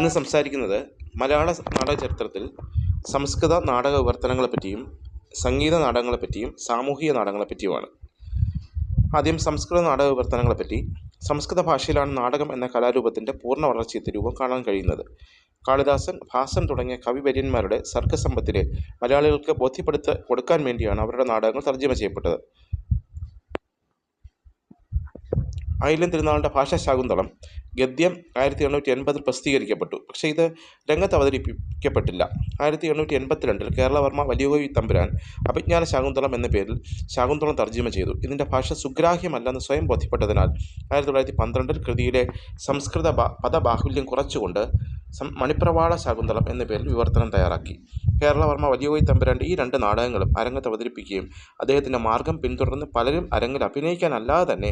ഇന്ന് സംസാരിക്കുന്നത് മലയാള നാടക ചരിത്രത്തിൽ സംസ്കൃത നാടക വിവർത്തനങ്ങളെപ്പറ്റിയും സംഗീത നാടകങ്ങളെപ്പറ്റിയും സാമൂഹിക നാടകങ്ങളെപ്പറ്റിയുമാണ് ആദ്യം സംസ്കൃത നാടക വിവർത്തനങ്ങളെപ്പറ്റി സംസ്കൃത ഭാഷയിലാണ് നാടകം എന്ന കലാരൂപത്തിന്റെ പൂർണ വളർച്ചയത്തെ രൂപം കാണാൻ കഴിയുന്നത്. കാളിദാസൻ ഭാസൻ തുടങ്ങിയ കവിവര്യന്മാരുടെ സർഗസമ്പത്തിലെ മലയാളികൾക്ക് ബോധ്യപ്പെടുത്ത കൊടുക്കാൻ വേണ്ടിയാണ് അവരുടെ നാടകങ്ങൾ തർജമ ചെയ്യപ്പെട്ടത്. ആയില്യം തിരുനാളിന്റെ ഭാഷാ ശാകുന്തളം ഗദ്യം ആയിരത്തി എണ്ണൂറ്റി എൺപതിൽ പ്രസിദ്ധീകരിക്കപ്പെട്ടു. പക്ഷേ ഇത് രംഗത്ത് അവതരിപ്പിക്കപ്പെട്ടില്ല. ആയിരത്തി എണ്ണൂറ്റി എൺപത്തിരണ്ടിൽ കേരളവർമ്മ വലിയകോയി തമ്പുരാൻ അഭിജ്ഞാന ശാകുന്തളം എന്ന പേരിൽ ശാകുന്തളം തർജമ ചെയ്തു. ഇതിന്റെ ഭാഷ സുഗ്രാഹ്യമല്ലെന്ന് സ്വയം ബോധ്യപ്പെട്ടതിനാൽ ആയിരത്തി തൊള്ളായിരത്തി പന്ത്രണ്ടിൽ കൃതിയിലെ സംസ്കൃത പദബാഹുല്യം കുറച്ചുകൊണ്ട് മണിപ്രവാള ശാകുന്തളം എന്ന പേരിൽ വിവർത്തനം തയ്യാറാക്കി. കേരളവർമ്മ വലിയകോയി തമ്പുരാന്റെ ഈ രണ്ട് നാടകങ്ങളും അരങ്ങത്ത് അവതരിപ്പിക്കുകയും അദ്ദേഹത്തിന്റെ മാർഗം പിന്തുടർന്ന് പലരും അരങ്ങിൽ അഭിനയിക്കാനല്ലാതെ തന്നെ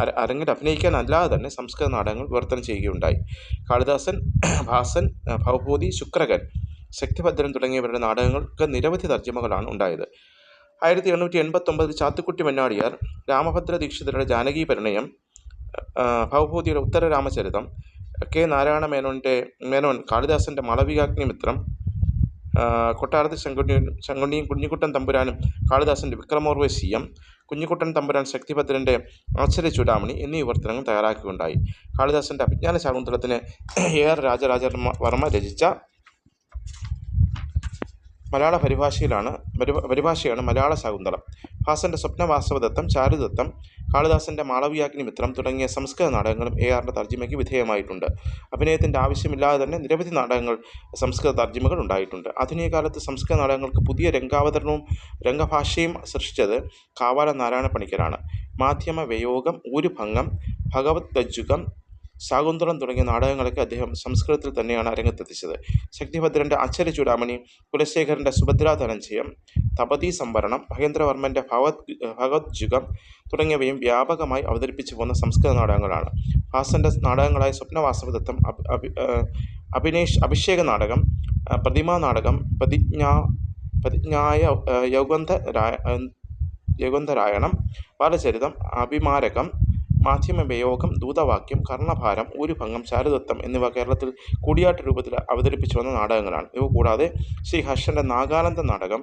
അര- അരങ്ങിൽ അഭിനയിക്കാനല്ലാതെ തന്നെ സംസ്കൃത നാടകങ്ങൾ വിവർത്തനം ചെയ്യുകയുണ്ടായി. കാളിദാസൻ ഭാസൻ ഭവഭൂതി ശുക്രകൻ ശക്തിഭദ്രൻ തുടങ്ങിയവരുടെ നാടകങ്ങൾക്ക് നിരവധി തർജമകളാണ് ഉണ്ടായത്. ആയിരത്തി എണ്ണൂറ്റി എൺപത്തൊമ്പതിൽ ചാത്തുക്കുട്ടി മന്നാടിയാർ രാമഭദ്ര ദീക്ഷിതരുടെ ജാനകി പരിണയം ഭവഭൂതിയുടെ ഉത്തര രാമചരിതം കെ നാരായണ മേനോന്റെ മേനോൻ കാളിദാസന്റെ മാളവികാഗ്നിമിത്രം ആഹ് കൊട്ടാരത്ത് ശങ്കുണ്ണി ശങ്കുണ്ണിയും കുഞ്ഞിക്കുട്ടൻ തമ്പുരാനും കാളിദാസന്റെ വിക്രമോർവശീയം കുഞ്ഞിക്കുട്ടൻ തമ്പുരാൻ ശക്തിഭദ്രന്റെ ആശ്ചര്യ ചൂടാമണി എന്നീ വിവർത്തനങ്ങൾ തയ്യാറാക്കുകയുണ്ടായി. കാളിദാസന്റെ അഭിജ്ഞാന ശാകുന്തളത്തിന് എ ആർ രാജരാജവർമ്മ രചിച്ച മലയാള പരിഭാഷയിലാണ് പരിഭാഷയാണ് മലയാള ശകുന്തളം. ഹാസന്റെ സ്വപ്നവാസവദത്തം ചാരുദത്തം കാളിദാസന്റെ മാളവിയാഗ്നി മിത്രം തുടങ്ങിയ സംസ്കൃത നാടകങ്ങളും എ ആറിന്റെ തർജിമയ്ക്ക് വിധേയമായിട്ടുണ്ട്. അഭിനയത്തിന്റെ ആവശ്യമില്ലാതെ തന്നെ നിരവധി നാടകങ്ങൾ സംസ്കൃത തർജിമകൾ ഉണ്ടായിട്ടുണ്ട്. ആധുനിക കാലത്ത് സംസ്കൃത നാടകങ്ങൾക്ക് പുതിയ രംഗാവതരണവും രംഗഭാഷയും സൃഷ്ടിച്ചത് കാവാല നാരായണ പണിക്കരാണ്. മാധ്യമ വ്യയോഗം ഊരുഭംഗം ഭഗവത് ഗജ്ജുകം ശാകുന്തളം തുടങ്ങിയ നാടകങ്ങളൊക്കെ അദ്ദേഹം സംസ്കൃതത്തിൽ തന്നെയാണ് അരങ്ങത്തെത്തിച്ചത് ശക്തിഭദ്രന്റെ അച്ചരി ചൂടാമണി കുലശേഖരന്റെ സുഭദ്രാ ധനഞ്ജയം തപതി സംവരണം മഹേന്ദ്രവർമ്മന്റെ ഭഗവത് ഭഗവത് ജുഗം തുടങ്ങിയവയും വ്യാപകമായി അവതരിപ്പിച്ചു പോകുന്ന സംസ്കൃത നാടകങ്ങളാണ്. ഹാസന്റെ നാടകങ്ങളായ സ്വപ്നവാസവദത്തം അഭിനേഷ് അഭിഷേക നാടകം പ്രതിമാ നാടകം പ്രതിജ്ഞാ പ്രതിജ്ഞായ യൗഗന്ധ യൗഗന്ധരായണം ബാലചരിതം അഭിമാരകം മാധ്യമവയോഗം ദൂതവാക്യം കർണഭാരം ഊരുഭംഗം ശാരദത്വം എന്നിവ കേരളത്തിൽ കൂടിയാട്ട രൂപത്തിൽ അവതരിപ്പിച്ചു വന്ന നാടകങ്ങളാണ്. ഇവ കൂടാതെ ശ്രീ ഹർഷന്റെ നാഗാനന്ദ നാടകം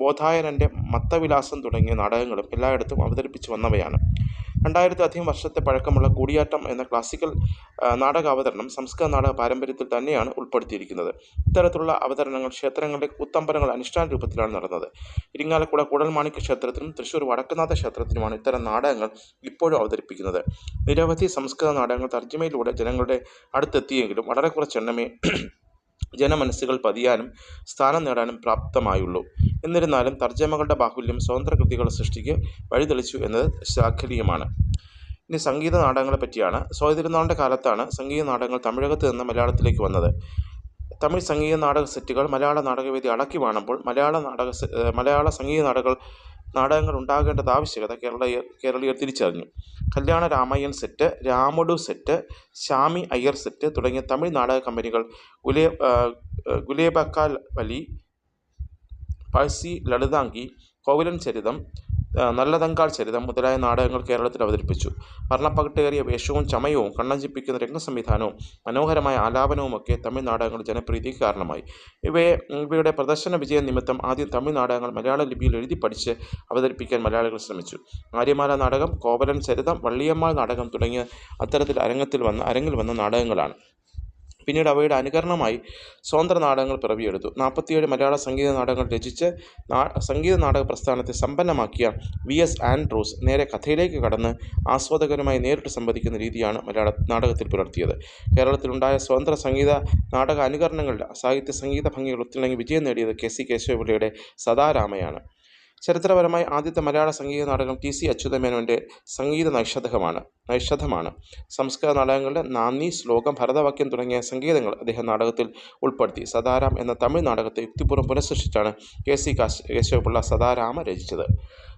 ബോധായനന്റെ മത്തവിലാസം തുടങ്ങിയ നാടകങ്ങളും എല്ലായിടത്തും അവതരിപ്പിച്ചു വന്നവയാണ്. രണ്ടായിരത്തിലധികം വർഷത്തെ പഴക്കമുള്ള കൂടിയാട്ടം എന്ന ക്ലാസിക്കൽ നാടക നാടകാവതരണം സംസ്കൃത നാടക പാരമ്പര്യത്തിൽ തന്നെയാണ് ഉൾപ്പെടുത്തിയിരിക്കുന്നത്. ഇത്തരത്തിലുള്ള അവതരണങ്ങൾ ക്ഷേത്രങ്ങളുടെ ഉത്തമ്പരങ്ങൾ അനുഷ്ഠാന രൂപത്തിലാണ് നടന്നത്. ഇരിങ്ങാലക്കുട കൂടൽമാണിക്യ ക്ഷേത്രത്തിനും തൃശ്ശൂർ വടക്കുനാഥ ക്ഷേത്രത്തിനുമാണ് ഇത്തരം നാടകങ്ങൾ ഇപ്പോഴും അവതരിപ്പിക്കുന്നത്. നിരവധി സംസ്കൃത നാടകങ്ങൾ തർജമയിലൂടെ ജനങ്ങളുടെ അടുത്തെത്തിയെങ്കിലും വളരെ കുറച്ചെണ്ണമേ ജനമനസ്സുകൾ പതിയാനും സ്ഥാനം നേടാനും പ്രാപ്തമായുള്ളൂ. എന്നിരുന്നാലും തർജമകളുടെ ബാഹുല്യം സ്വതന്ത്ര കൃതികൾ സൃഷ്ടിക്ക് വഴിതെളിച്ചു എന്നത് ശ്ലാഘനീയമാണ് ഇനി സംഗീത നാടകങ്ങളെ പറ്റിയാണ്. സ്വാതിരുന്നാളിന്റെ കാലത്താണ് സംഗീത നാടകങ്ങൾ തമിഴകത്ത് നിന്ന് മലയാളത്തിലേക്ക് വന്നത്. തമിഴ് സംഗീത നാടക സെറ്റുകൾ മലയാള നാടകവേദി അടക്കി വാണപ്പോൾ മലയാള നാടക മലയാള സംഗീത നാടക നാടകങ്ങൾ ഉണ്ടാകേണ്ടത് ആവശ്യകത കേരളീയർ കേരളീയർ തിരിച്ചറിഞ്ഞു. Kalyana Ramayyan set Ramadu set Shyami Iyer set തുടങ്ങിയ തമിഴ് നാടക കമ്പനികൾ ഗുലേ ഗുലേബക്കാൽ വലി പഴ്സി ലളിതാംഗി കോവിലൻ ചരിതം ഏഹ് നല്ലതങ്കാൾ ചരിതം മുതലായ നാടകങ്ങൾ കേരളത്തിൽ അവതരിപ്പിച്ചു. വർണപ്പകിട്ടേറിയ വേഷവും ചമയവും കണ്ണഞ്ചിപ്പിക്കുന്ന രംഗസംവിധാനവും മനോഹരമായ ആലാപനവുമൊക്കെ തമിഴ് നാടകങ്ങൾ ജനപ്രീതിക്ക് കാരണമായി. ഇവയെ ഇവയുടെ പ്രദർശന വിജയ നിമിത്തം ആദ്യം തമിഴ് നാടകങ്ങൾ മലയാള ലിപിയിൽ എഴുതി പഠിച്ച് അവതരിപ്പിക്കാൻ മലയാളികൾ ശ്രമിച്ചു. ആര്യമാല നാടകം കോവലൻ ചരിതം വള്ളിയമ്മാൾ നാടകം തുടങ്ങിയ അത്തരത്തിൽ അരങ്ങത്തിൽ വന്ന അരങ്ങിൽ വന്ന നാടകങ്ങളാണ്. പിന്നീട് അവയുടെ അനുകരണമായി സ്വതന്ത്ര നാടകങ്ങൾ പിറവിയെടുത്തു. നാൽപ്പത്തിയേഴ് മലയാള സംഗീത നാടകങ്ങൾ രചിച്ച് സംഗീത നാടക പ്രസ്ഥാനത്തെ സമ്പന്നമാക്കിയ വി എസ് ആൻഡ്രൂസ് നേരെ കഥയിലേക്ക് കടന്ന് ആസ്വാദകരുമായി നേരിട്ട് സംവദിക്കുന്ന രീതിയാണ് മലയാള നാടകത്തിൽ പുലർത്തിയത്. കേരളത്തിലുണ്ടായ സ്വതന്ത്ര സംഗീത നാടക അനുകരണങ്ങളുടെ സാഹിത്യ സംഗീത ഭംഗികൾ ഒത്തിണങ്ങി വിജയം നേടിയത് കെ സി കേശവപിള്ളിയുടെ സദാരാമയാണ്. ചരിത്രപരമായി ആദ്യത്തെ മലയാള സംഗീത നാടകം ടി സി അച്യുതമേനോന്റെ സംഗീത നൈഷധകമാണ് നൈഷധമാണ്. സംസ്കൃത നാടകങ്ങളുടെ നാന്ദി ശ്ലോകം ഭരതവാക്യം തുടങ്ങിയ സംഗീതങ്ങൾ അദ്ദേഹം നാടകത്തിൽ ഉൾപ്പെടുത്തി. സദാരാം എന്ന തമിഴ് നാടകത്തെ യുക്തിപൂർവം പുനഃസൃഷ്ടിച്ചാണ് കെ സി കാശ് കേശവപിള്ള സദാരാമ രചിച്ചത്.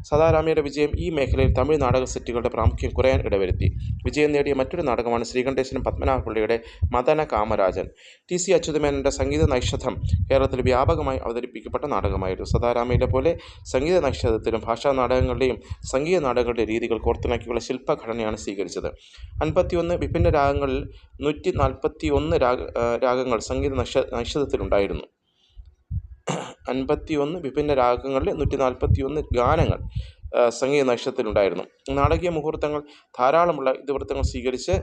സദാരാമയുടെ വിജയം ഈ മേഖലയിൽ തമിഴ് നാടക സെറ്റുകളുടെ പ്രാമുഖ്യം കുറയാൻ ഇടവരുത്തി. വിജയം നേടിയ മറ്റൊരു നാടകമാണ് ശ്രീകണ്ഠേശ്വരൻ പത്മനാഭപിള്ളയുടെ മദന കാമരാജൻ. ടി സി അച്യുതമേനന്റെ സംഗീത നൈഷധം കേരളത്തിൽ വ്യാപകമായി അവതരിപ്പിക്കപ്പെട്ട നാടകമായിരുന്നു. സദാരാമയുടെ പോലെ സംഗീത നൈഷധത്തിലും ഭാഷാ നാടകങ്ങളുടെയും സംഗീത നാടകങ്ങളുടെ രീതികൾ കോർത്തിണക്കിയുള്ള ശില്പഘടനയാണ് സ്വീകരിച്ചത്. അൻപത്തിയൊന്ന് വിഭിന്ന രാഗങ്ങളിൽ നൂറ്റി നാൽപ്പത്തി ഒന്ന് രാഗ രാഗങ്ങൾ സംഗീത നക്ഷ നക്ഷത്രത്തിലുണ്ടായിരുന്നു. അൻപത്തിയൊന്ന് വിഭിന്ന രാഗങ്ങളിൽ നൂറ്റി നാൽപ്പത്തി ഒന്ന് ഗാനങ്ങൾ സംഗീത നക്ഷത്രത്തിലുണ്ടായിരുന്നു. നാടകീയ മുഹൂർത്തങ്ങൾ ധാരാളമുള്ള ഇതിവൃത്തങ്ങൾ സ്വീകരിച്ച്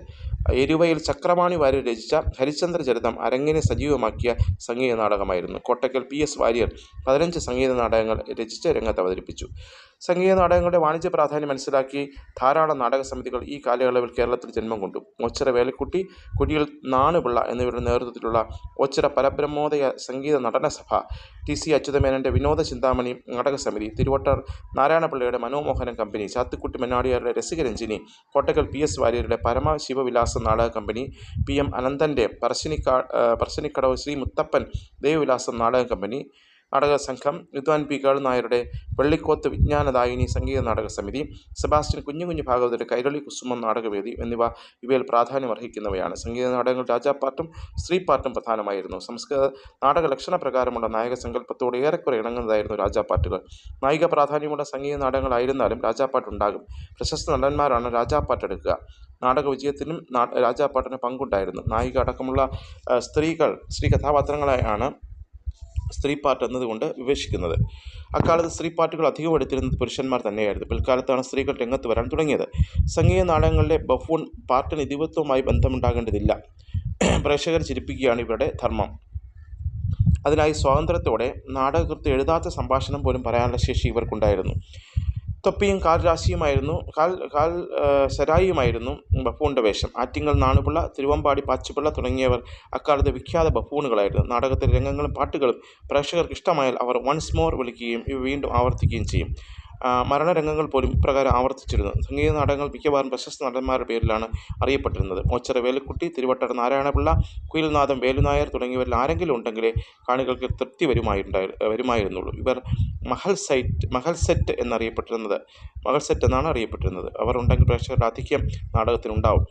എരുവയിൽ ചക്രപാണി വാര്യർ രചിച്ച ഹരിചന്ദ്ര ചരിതം അരങ്ങിനെ സജീവമാക്കിയ സംഗീത നാടകമായിരുന്നു. കോട്ടക്കൽ പി എസ് വാര്യർ പതിനഞ്ച് സംഗീത നാടകങ്ങൾ രചിച്ച് രംഗത്ത് അവതരിപ്പിച്ചു. സംഗീത നാടകങ്ങളുടെ വാണിജ്യ പ്രാധാന്യം മനസ്സിലാക്കി ധാരാളം നാടക സമിതികൾ ഈ കാലയളവിൽ കേരളത്തിൽ ജന്മം കൊണ്ടു. ഒച്ചിറ വേലക്കുട്ടി കുടിയിൽ നാണുപിള്ള എന്നിവരുടെ നേതൃത്വത്തിലുള്ള ഒച്ചിറ പരബ്രഹ്മോദയ സംഗീത നടന സഭ ടി സി അച്യുതമേനന്റെ വിനോദ ചിന്താമണി നാടക സമിതി തിരുവട്ടർ നാരായണപിള്ളയുടെ മനോമോഹനം കമ്പനി ചാത്തുക്കുട്ടി മന്നാടിയാരുടെ രസികരഞ്ജിനി കോട്ടക്കൽ പി എസ് വാര്യരുടെ പരമ നാടക കമ്പനി പി എം അനന്തന്റെ പറശ്ശിനിക്കാ പറശ്ശിനിക്കടവ് ശ്രീ മുത്തപ്പൻ ദേവവിലാസം നാടക കമ്പനി നാടക സംഘം വിദ്വാൻ പി കാളു നായരുടെ വെള്ളിക്കോത്ത് വിജ്ഞാനദായിനി സംഗീത നാടക സമിതി സെബാസ്റ്റ്യൻ കുഞ്ഞു കുഞ്ഞു ഭാഗവതരുടെ കൈരളി കുസുമം നാടകവേദി എന്നിവ ഇവയിൽ പ്രാധാന്യം അർഹിക്കുന്നവയാണ്. സംഗീത നാടകങ്ങൾ രാജാപ്പാട്ടും സ്ത്രീപ്പാട്ടും പ്രധാനമായിരുന്നു. സംസ്കൃത നാടക ലക്ഷണ പ്രകാരമുള്ള നായക സങ്കല്പത്തോട് ഏറെക്കുറെ ഇണങ്ങുന്നതായിരുന്നു രാജാപ്പാട്ടുകൾ നായിക പ്രാധാന്യമുള്ള സംഗീത നാടകങ്ങളായിരുന്നാലും രാജാപ്പാട്ടുണ്ടാകും പ്രശസ്ത നടന്മാരാണ് രാജാപ്പാട്ടെടുക്കുക നാടക വിജയത്തിനും രാജാപ്പാട്ടിന് പങ്കുണ്ടായിരുന്നു. നായിക അടക്കമുള്ള സ്ത്രീകൾ സ്ത്രീ കഥാപാത്രങ്ങളായാണ് സ്ത്രീപ്പാട്ട് എന്നതുകൊണ്ട് വിവക്ഷിക്കുന്നത് അക്കാലത്ത് സ്ത്രീപ്പാട്ടുകൾ അധികം എടുത്തിരുന്നത് പുരുഷന്മാർ തന്നെയായിരുന്നു. പിൽക്കാലത്താണ് സ്ത്രീകൾ രംഗത്ത് വരാൻ തുടങ്ങിയത്. സംഗീത നാടകങ്ങളിലെ ബഫൂൺ പാട്ടിന് ഇതിവത്വവുമായി ബന്ധമുണ്ടാകേണ്ടതില്ല. പ്രേക്ഷകർ ചിരിപ്പിക്കുകയാണ് ഇവരുടെ ധർമ്മം. അതിനായി സ്വാതന്ത്ര്യത്തോടെ നാടകകൃത്ത് എഴുതാത്ത സംഭാഷണം പോലും പറയാനുള്ള ശേഷി ഇവർക്കുണ്ടായിരുന്നു. തൊപ്പിയും കാൽ രാശിയുമായിരുന്നു കാൽ കാൽ സരായിയുമായിരുന്നു ബഫൂണിന്റെ വേഷം. ആറ്റിങ്ങൽ നാണുപിള്ള തിരുവമ്പാടി പാച്ചുപിള്ള തുടങ്ങിയവർ അക്കാലത്തെ വിഖ്യാത ബഫൂണുകളായിരുന്നു. നാടകത്തിലെ രംഗങ്ങളും പാട്ടുകളും പ്രേക്ഷകർക്ക് ഇഷ്ടമായാൽ അവർ വൺസ് മോർ വിളിക്കുകയും ഇവ വീണ്ടും ആവർത്തിക്കുകയും ചെയ്യും. മരണരംഗങ്ങൾ പോലും ഇപ്രകാരം ആവർത്തിച്ചിരുന്നു. സംഗീത നാടകങ്ങൾ മിക്കവാറും പ്രശസ്ത നടന്മാരുടെ പേരിലാണ് അറിയപ്പെട്ടിരുന്നത്. മോച്ചറ വേലുക്കുട്ടി തിരുവട്ടർ നാരായണപിള്ള കുയിൽനാഥം വേലുനായർ തുടങ്ങിയവരിൽ ആരെങ്കിലും ഉണ്ടെങ്കിലേ കാണികൾക്ക് തൃപ്തി വരുമായിട്ടുണ്ടായി വരുമായിരുന്നുള്ളൂ. ഇവർ മഹൽ സൈറ്റ് മഹൽ സെറ്റ് എന്നറിയപ്പെട്ടിരുന്നത് മഹൽ സെറ്റ് എന്നാണ് അറിയപ്പെട്ടിരുന്നത്. അവർ ഉണ്ടെങ്കിൽ പ്രേക്ഷകരുടെ ആധിക്യം നാടകത്തിനുണ്ടാവും.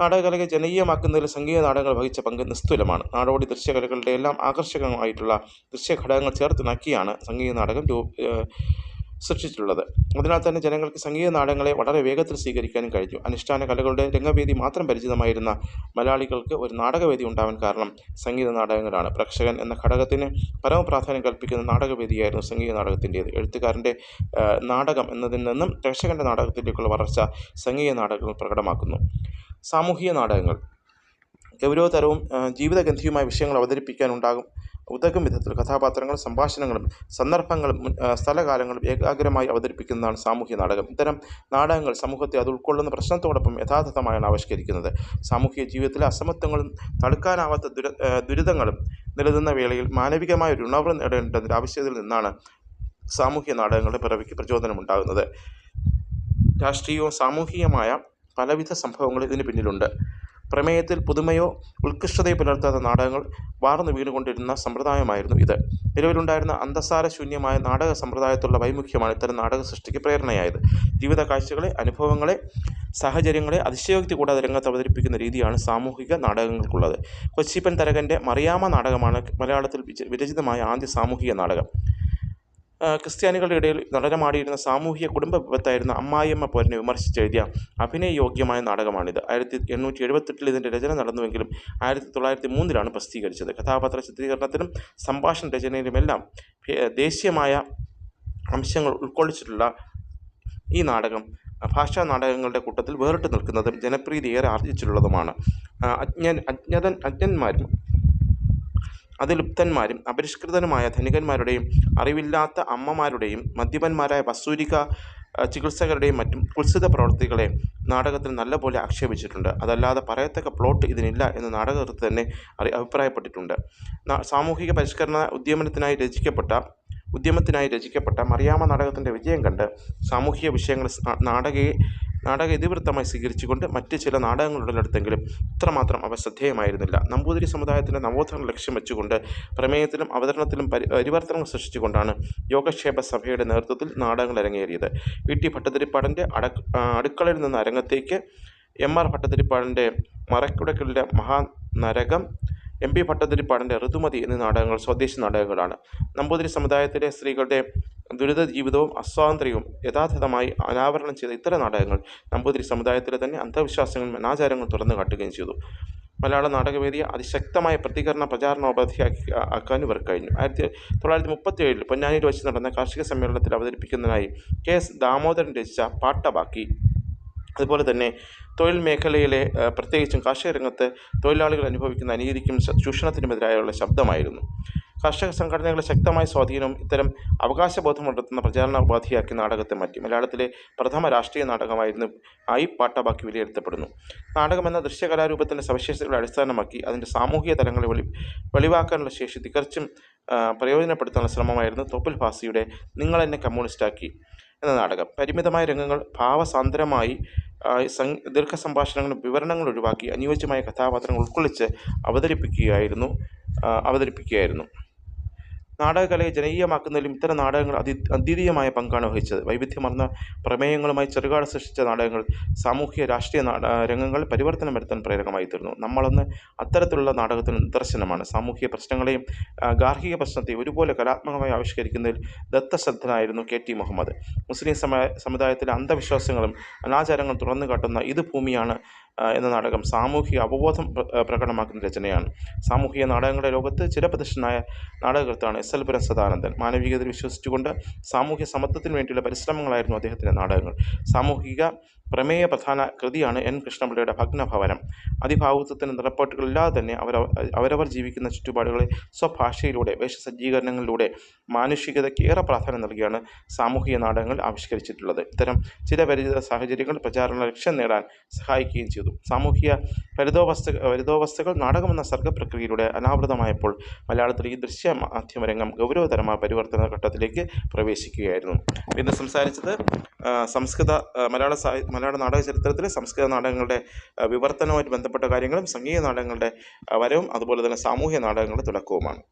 നാടകകലയെ ജനകീയമാക്കുന്നതിൽ സംഗീത നാടകങ്ങൾ വഹിച്ച പങ്ക് നിസ്തുലമാണ്. നാടോടി ദൃശ്യകലകളുടെ എല്ലാം ആകർഷകമായിട്ടുള്ള ദൃശ്യഘടകങ്ങൾ ചേർത്തിണക്കിയാണ് സംഗീത നാടകം സൃഷ്ടിച്ചിട്ടുള്ളത്. അതിനാൽ തന്നെ ജനങ്ങൾക്ക് സംഗീത നാടകങ്ങളെ വളരെ വേഗത്തിൽ സ്വീകരിക്കാനും കഴിഞ്ഞു. അനുഷ്ഠാന കലകളുടെ രംഗവേദി മാത്രം പരിചിതമായിരുന്ന മലയാളികൾക്ക് ഒരു നാടകവേദി ഉണ്ടാവാൻ കാരണം സംഗീത നാടകങ്ങളാണ്. പ്രേക്ഷകൻ എന്ന ഘടകത്തിന് പരമപ്രാധാന്യം കൽപ്പിക്കുന്ന നാടകവേദിയായിരുന്നു സംഗീത നാടകത്തിന്റേത്. എഴുത്തുകാരന്റെ നാടകം എന്നതിൽ നിന്നും പ്രേക്ഷകന്റെ നാടകത്തിലേക്കുള്ള വളർച്ച സംഗീത നാടകങ്ങൾ പ്രകടമാക്കുന്നു. സാമൂഹിക നാടകങ്ങൾ. ഗൗരവതരവും ജീവിതഗന്ധിയുമായ വിഷയങ്ങൾ അവതരിപ്പിക്കാനുണ്ടാകും ഉതകും വിധത്തിൽ കഥാപാത്രങ്ങളും സംഭാഷണങ്ങളും സന്ദർഭങ്ങളും സ്ഥലകാലങ്ങളും ഏകാഗ്രമായി അവതരിപ്പിക്കുന്നതാണ് സാമൂഹ്യ നാടകം. ഇത്തരം നാടകങ്ങൾ സമൂഹത്തെ അത് ഉൾക്കൊള്ളുന്ന പ്രശ്നത്തോടൊപ്പം യഥാർത്ഥമായാണ് ആവിഷ്കരിക്കുന്നത്. സാമൂഹിക ജീവിതത്തിലെ അസമത്വങ്ങളും തടുക്കാനാവാത്ത ദുര ദുരിതങ്ങളും നിലനിന്ന വേളയിൽ മാനവികമായ ഒരു ഉണർവ് നേടേണ്ടതിന്റെ ആവശ്യത്തിൽ നിന്നാണ് സാമൂഹ്യ നാടകങ്ങളുടെ പിറവിക്ക് പ്രചോദനമുണ്ടാകുന്നത്. രാഷ്ട്രീയവും സാമൂഹികമായ പലവിധ സംഭവങ്ങൾ ഇതിന് പിന്നിലുണ്ട്. പ്രമേയത്തിൽ പുതുമയോ ഉത്കൃഷ്ടതയോ പുലർത്താത്ത നാടകങ്ങൾ വാർന്നു വീണുകൊണ്ടിരുന്ന സമ്പ്രദായമായിരുന്നു ഇത്. നിലവിലുണ്ടായിരുന്ന അന്തസാര ശൂന്യമായ നാടക സമ്പ്രദായത്തിലുള്ള വൈമുഖ്യമാണ് ഇത്തരം നാടക സൃഷ്ടിക്ക് പ്രേരണയായത്. ജീവിത കാഴ്ചകളെ അനുഭവങ്ങളെ സാഹചര്യങ്ങളെ അതിശയോക്തി കൂടാതെ രംഗത്ത് അവതരിപ്പിക്കുന്ന രീതിയാണ് സാമൂഹിക നാടകങ്ങൾക്കുള്ളത്. കൊച്ചിപ്പൻ തരകന്റെ മറിയാമ നാടകമാണ് മലയാളത്തിൽ വിരചിതമായ ആദ്യ സാമൂഹിക നാടകം. ക്രിസ്ത്യാനികളുടെ ഇടയിൽ നടനമാടിയിരുന്ന സാമൂഹിക കുടുംബ വിപത്തായിരുന്ന അമ്മായിയമ്മ പോരനെ വിമർശിച്ചെഴുതിയ അഭിനയയോഗ്യമായ നാടകമാണിത്. ആയിരത്തി എണ്ണൂറ്റി എഴുപത്തെട്ടിൽ ഇതിന്റെ രചന നടന്നുവെങ്കിലും ആയിരത്തി തൊള്ളായിരത്തി മൂന്നിലാണ് പ്രസിദ്ധീകരിച്ചത്. കഥാപാത്ര ചിത്രീകരണത്തിനും സംഭാഷണ രചനയിലുമെല്ലാം ദേശീയമായ അംശങ്ങൾ ഉൾക്കൊള്ളിച്ചിട്ടുള്ള ഈ നാടകം ഭാഷാ നാടകങ്ങളുടെ കൂട്ടത്തിൽ വേറിട്ട് നിൽക്കുന്നതും ജനപ്രീതി ഏറെ ആർജിച്ചിട്ടുള്ളതുമാണ്. അജ്ഞൻ അജ്ഞതൻ അജ്ഞന്മാരും അതിലുപ്തന്മാരും അപരിഷ്കൃതനുമായ ധനികന്മാരുടെയും അറിവില്ലാത്ത അമ്മമാരുടെയും മദ്യപന്മാരായ വസൂരിക ചികിത്സകരുടെയും മറ്റും കുത്സിത പ്രവർത്തികളെ നാടകത്തിൽ നല്ലപോലെ ആക്ഷേപിച്ചിട്ടുണ്ട്. അതല്ലാതെ പറയത്തക്ക പ്ലോട്ട് ഇതിനില്ല എന്ന് നാടകകൃത്ത് തന്നെ അഭിപ്രായപ്പെട്ടിട്ടുണ്ട്. സാമൂഹിക പരിഷ്കരണ ഉദ്യമനത്തിനായി രചിക്കപ്പെട്ട ഉദ്യമത്തിനായി രചിക്കപ്പെട്ട മറിയാമ നാടകത്തിന്റെ വിജയം കണ്ട് സാമൂഹിക വിഷയങ്ങൾ നാടകയെ നാടക ഇതിവൃത്തമായി സ്വീകരിച്ചുകൊണ്ട് മറ്റ് ചില നാടകങ്ങളുടെ ഉടലെടുത്തെങ്കിലും ഇത്രമാത്രം അവ ശ്രദ്ധേയമായിരുന്നില്ല. നമ്പൂതിരി സമുദായത്തിന്റെ നവോത്ഥാനം ലക്ഷ്യം വെച്ചുകൊണ്ട് പ്രമേയത്തിലും അവതരണത്തിലും പരി പരിവർത്തനങ്ങൾ സൃഷ്ടിച്ചുകൊണ്ടാണ് യോഗക്ഷേമ സഭയുടെ നേതൃത്വത്തിൽ നാടകങ്ങൾ അരങ്ങേറിയത് വി. ടി. ഭട്ടതിരിപ്പാടിന്റെ അടക് അടുക്കളയിൽ നിന്ന് അരങ്ങത്തേക്ക് എം. ആർ. ഭട്ടതിരിപ്പാടിന്റെ മറക്കുടക്കലിന്റെ മഹാനരകം എം. പി. ഭട്ടതിരിപ്പാടിന്റെ ഋതുമതി എന്നീ നാടകങ്ങൾ സ്വദേശി നാടകങ്ങളാണ്. നമ്പൂതിരി സമുദായത്തിലെ സ്ത്രീകളുടെ ദുരിത ജീവിതവും അസ്വാതന്ത്ര്യവും യഥാർത്ഥമായി അനാവരണം ചെയ്ത ഇത്തരം നാടകങ്ങൾ നമ്പൂതിരി സമുദായത്തിലെ തന്നെ അന്ധവിശ്വാസങ്ങളും അനാചാരങ്ങളും തുറന്നു കാട്ടുകയും ചെയ്തു. മലയാള നാടകവേദിയെ അതിശക്തമായ പ്രതികരണ പ്രചാരണോപാധിയാക്കി ആക്കാൻ ഇവർ കഴിഞ്ഞു. ആയിരത്തി തൊള്ളായിരത്തി മുപ്പത്തി ഏഴിൽ പൊന്നാനിയിൽ വെച്ച് നടന്ന കാർഷിക സമ്മേളനത്തിൽ അവതരിപ്പിക്കുന്നതിനായി കെ എസ് ദാമോദരൻ രചിച്ച പാട്ടബാക്കി അതുപോലെ തന്നെ തൊഴിൽ മേഖലയിലെ പ്രത്യേകിച്ചും കാർഷിക രംഗത്ത് തൊഴിലാളികൾ അനുഭവിക്കുന്ന അനീതിക്കും ചൂഷണത്തിനുമെതിരായുള്ള ശബ്ദമായിരുന്നു. കർഷക സംഘടനകളെ ശക്തമായ സ്വാധീനവും ഇത്തരം അവകാശബോധം ഉണർത്തുന്ന പ്രചാരണ ഉപാധിയാക്കി നാടകത്തെ മാറ്റി. മലയാളത്തിലെ പ്രഥമ രാഷ്ട്രീയ നാടകമായിരുന്നു ആയി പാട്ടബാക്കി വിലയിരുത്തപ്പെടുന്നു. നാടകമെന്ന ദൃശ്യകലാരൂപത്തിന്റെ സവിശേഷതകളെ അടിസ്ഥാനമാക്കി അതിന്റെ സാമൂഹിക തലങ്ങളെ വെളി വെളിവാക്കാനുള്ള ശേഷി തികച്ചും പ്രയോജനപ്പെടുത്താനുള്ള ശ്രമമായിരുന്നു തോപ്പിൽ ഭാസിയുടെ നിങ്ങൾ എന്നെ കമ്മ്യൂണിസ്റ്റാക്കി എന്ന നാടകം. പരിമിതമായ രംഗങ്ങൾ ഭാവസാന്ദ്രമായി ദീർഘ സംഭാഷണങ്ങളും വിവരണങ്ങൾ ഒഴിവാക്കി അനുയോജ്യമായ കഥാപാത്രങ്ങൾ ഉൾക്കൊള്ളിച്ച് അവതരിപ്പിക്കുകയായിരുന്നു അവതരിപ്പിക്കുകയായിരുന്നു. നാടകകലയെ ജനകീയമാക്കുന്നതിലും ഇത്തരം നാടകങ്ങൾ അതി അദ്വിതീയമായ പങ്കാണ് വഹിച്ചത്. വൈവിധ്യമർന്ന പ്രമേയങ്ങളുമായി ചെറുകാട് സൃഷ്ടിച്ച നാടകങ്ങൾ സാമൂഹ്യ രാഷ്ട്രീയ രംഗങ്ങൾ പരിവർത്തനം വരുത്താൻ പ്രേരകമായി തീർന്നു. നമ്മളൊന്ന് അത്തരത്തിലുള്ള നാടകത്തിന് നിദർശനമാണ്. സാമൂഹ്യ പ്രശ്നങ്ങളെയും ഗാർഹിക പ്രശ്നത്തെയും ഒരുപോലെ കലാത്മകമായി ആവിഷ്കരിക്കുന്നതിൽ ദത്തശ്രദ്ധനായിരുന്നു കെ ടി മുഹമ്മദ്. മുസ്ലിം സമ സമുദായത്തിലെ അന്ധവിശ്വാസങ്ങളും അനാചാരങ്ങളും തുറന്നു കാട്ടുന്ന ഇത് ഭൂമിയാണ് എന്ന നാടകം സാമൂഹിക അവബോധം പ്രകടമാക്കുന്ന രചനയാണ്. സാമൂഹിക നാടകങ്ങളുടെ ലോകത്ത് ചിരപ്രതിഷ്ഠനായ നാടകകൃത്താണ് എസ് എൽ പുരം സദാനന്ദൻ. മാനവികതയിൽ വിശ്വസിച്ചുകൊണ്ട് സാമൂഹ്യ സമത്വത്തിന് വേണ്ടിയുള്ള പരിശ്രമങ്ങളായിരുന്നു അദ്ദേഹത്തിന്റെ നാടകങ്ങൾ. സാമൂഹിക പ്രമേയ പ്രധാന കൃതിയാണ് എൻ കൃഷ്ണപിള്ളയുടെ ഭഗ്നഭവനം. അതിഭാവുത്വത്തിന് നിറപ്പാട്ടുകളില്ലാതെ തന്നെ അവർ അവരവർ ജീവിക്കുന്ന ചുറ്റുപാടുകളെ സ്വഭാഷയിലൂടെ വേഷസജ്ജീകരണങ്ങളിലൂടെ മാനുഷികതയ്ക്ക് ഏറെ പ്രാധാന്യം നൽകിയാണ് സാമൂഹിക നാടകങ്ങൾ ആവിഷ്കരിച്ചിട്ടുള്ളത്. ഇത്തരം ചില പരിചിത സാഹചര്യങ്ങൾ പ്രചാരണ ലക്ഷ്യം നേടാൻ സഹായിക്കുകയും ചെയ്തു. സാമൂഹിക പരിതോവസ്ഥ പരിതോവസ്ഥകൾ നാടകമെന്ന സർഗപ്രക്രിയയിലൂടെ അനാവൃതമായപ്പോൾ മലയാളത്തിൽ ഈ ദൃശ്യ മാധ്യമരംഗം ഗൗരവതരമായ പരിവർത്തന ഘട്ടത്തിലേക്ക് പ്രവേശിക്കുകയായിരുന്നു. ഇന്ന് സംസാരിച്ചത് സംസ്കൃത മലയാള സാഹി മലയാള നാടക ചരിത്രത്തിൽ സംസ്കൃത നാടകങ്ങളുടെ വിവർത്തനവുമായിട്ട് ബന്ധപ്പെട്ട കാര്യങ്ങളും സംഗീത നാടകങ്ങളുടെ വരവും അതുപോലെ തന്നെ സാമൂഹ്യ നാടകങ്ങളുടെ തുടക്കവുമാണ്.